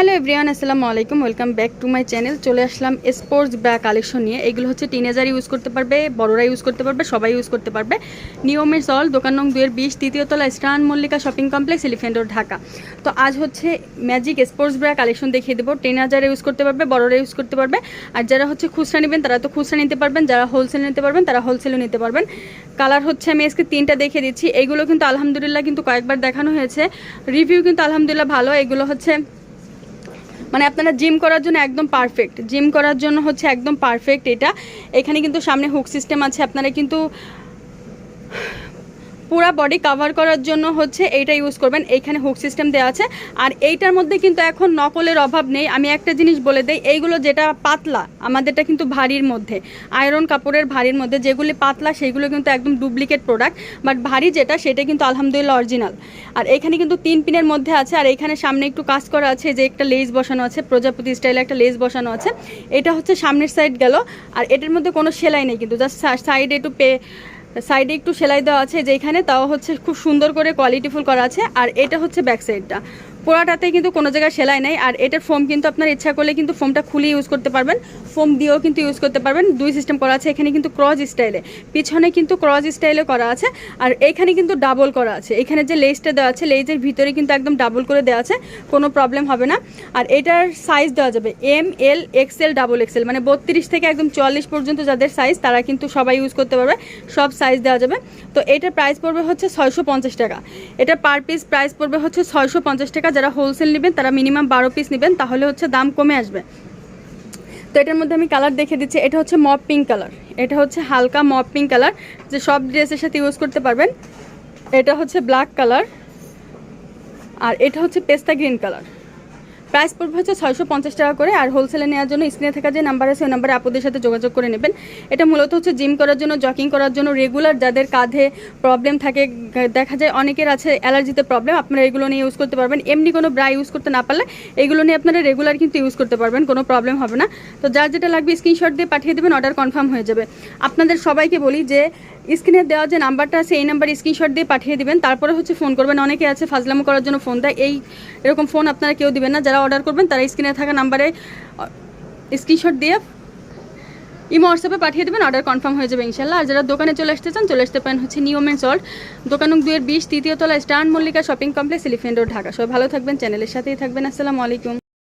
Hello everyone, আসসালামু আলাইকুম, welcome back to my channel. চলে আসলাম স্পোর্টস ব্রা কালেকশন নিয়ে। এগুলো হচ্ছে টিনেজার ইউজ করতে পারবে, বড়রা ইউজ করতে পারবে, সবাই ইউজ করতে পারবে। নিয়মের সল দোকান নং দুয়ের বিশ, তৃতীয় তলা, স্টান Mallika shopping complex elephant road, Dhaka. তো আজ হচ্ছে ম্যাজিক স্পোর্টস ব্রা কালেকশন দেখিয়ে দেবো। টিনেজার ইউজ করতে পারবে, বড়রা ইউজ করতে পারবে। আর যারা হচ্ছে খুচরা নেবেন, তারা তো খুচরা নিতে পারবেন, যারা হোলসেল নিতে পারবেন, তারা হোলসেলও নিতে পারবেন। কালার হচ্ছে আমি আজকে তিনটা দেখিয়ে দিচ্ছি। এগুলো কিন্তু আলহামদুলিল্লাহ কিন্তু কয়েকবার দেখানো হয়েছে। রিভিউ কিন্তু আলহামদুলিল্লাহ ভালো। এগুলো হচ্ছে মানে আপনারা জিম করার জন্য একদম পারফেক্ট জিম করার জন্য হচ্ছে একদম পারফেক্ট এটা। এখানে কিন্তু সামনে হুক সিস্টেম আছে। আপনারা কিন্তু পুরা বডি কভার করার জন্য হচ্ছে এইটা ইউজ করবেন। এইখানে হুক সিস্টেম দেওয়া আছে। আর এইটার মধ্যে কিন্তু এখন নকলের অভাব নেই। আমি একটা জিনিস বলে দেই, এইগুলো যেটা পাতলা, আমাদেরটা কিন্তু ভারীর মধ্যে। আয়রন কাপড়ের ভারীর মধ্যে যেগুলি পাতলা সেইগুলো কিন্তু একদম ডুপ্লিকেট প্রোডাক্ট বাট ভারী যেটা, সেটা কিন্তু আলহামদুলিল্লাহ অরিজিনাল আর এখানে কিন্তু তিন পিনের মধ্যে আছে। আর এখানে সামনে একটু কাজ করা আছে যে একটা লেস বসানো আছে, প্রজাপতি স্টাইলে একটা লেস বসানো আছে। এটা হচ্ছে সামনের সাইড গেল। আর এটার মধ্যে কোনো সেলাই নেই কিন্তু জাস্ট সাইডে একটু পে সাইডে একটু সেলাই দেওয়া আছে যেখানে তাও হচ্ছে খুব সুন্দর করে কোয়ালিটিফুল করা আছে, আর এটা হচ্ছে ব্যাক সাইডটা পোড়াটাতে কিন্তু কোনো জায়গায় সেলাই নেই। আর এটার ফোম কিন্তু আপনার ইচ্ছা করলে কিন্তু ফোমটা খুলে ইউজ করতে পারবেন। ফোম দিয়েও কিন্তু ইউজ করতে পারবেন। দুই সিস্টেম করা আছে। এখানে কিন্তু ক্রস স্টাইলে পিছনে কিন্তু ক্রস স্টাইলে করা আছে। আর এখানে কিন্তু ডাবল করা আছে। এখানে যে লেসটা দেওয়া আছে লেজের ভিতরে কিন্তু একদম ডাবল করে দেওয়া আছে। কোনো প্রবলেম হবে না। আর এটার সাইজ দেওয়া যাবে M L XL double XL মানে বত্রিশ থেকে একদম চুয়াল্লিশ পর্যন্ত যাদের সাইজ তারা কিন্তু সবাই ইউজ করতে পারবে। সব সাইজ দেওয়া যাবে। তো এটার প্রাইস পড়বে হচ্ছে ছয়শো পঞ্চাশ টাকা। এটা পার পিস প্রাইস পড়বে হচ্ছে ছয়শো পঞ্চাশ টাকা। যারা হোলসেল নেবেন, তারা মিনিমাম বারো পিস নেবেন, তাহলে হচ্ছে দাম কমে আসবে। তো এটার মধ্যে আমি কালার দেখে দিচ্ছি। এটা হচ্ছে মপ পিঙ্ক কালার এটা হচ্ছে হালকা মপ পিঙ্ক কালার যে সব ড্রেসের সাথে ইউজ করতে পারবেন। এটা হচ্ছে ব্ল্যাক কালার আর এটা হচ্ছে পেস্তা গ্রিন কালার প্রাইস পড়বে হচ্ছে ছয়শো পঞ্চাশ টাকা করে আর হোলসেলে নেওয়ার জন্য স্ক্রিনে থাকা যে নাম্বার আছে, ওই নাম্বারে আপুদের সাথে যোগাযোগ করে নেবেন। এটা মূলত হচ্ছে জিম করার জন্য জকিং করার জন্য রেগুলার যাদের কাঁধে প্রবলেম থাকে, দেখা যায় অনেকের আছে অ্যালার্জিতে প্রবলেম আপনারা এগুলো নিয়ে ইউজ করতে পারবেন। এমনি কোনো ব্রা ইউজ করতে না পারলে এগুলো নিয়ে আপনারা রেগুলার কিন্তু ইউজ করতে পারবেন, কোনো প্রবলেম হবে না। তো যার যেটা লাগবে স্ক্রিনশট দিয়ে পাঠিয়ে দেবেন অর্ডার কনফার্ম হয়ে যাবে। আপনাদের সবাইকে বলি যে স্ক্রিনে দেওয়া যে নাম্বারটা আছে, এই নাম্বার স্ক্রিনশট দিয়ে পাঠিয়ে দিবেন। তারপরে হচ্ছে ফোন করবেন। অনেকে আছে ফাজলামো করার জন্য ফোন দেয়। এই এরকম ফোন আপনারা কেউ দিবেন না। যারা অর্ডার করবেন, তারা স্ক্রিনে থাকা নাম্বারে স্ক্রিনশট দিয়ে ইমো হোয়াটসঅ্যাপে পাঠিয়ে দেবেন। অর্ডার কনফার্ম হয়ে যাবে ইনশাল্লাহ। আর যারা দোকানে চলে আসতে চান, চলে আসতে পারেন হচ্ছে নিয়ম অ্যান্ড সল্ট দোকান দুয়ের বিশ, তৃতীয় তলা স্টান Mallika shopping complex elephant road Dhaka. সবাই ভালো থাকবেন চ্যানেলের সাথেই থাকবেন। আসসালামু আলাইকুম।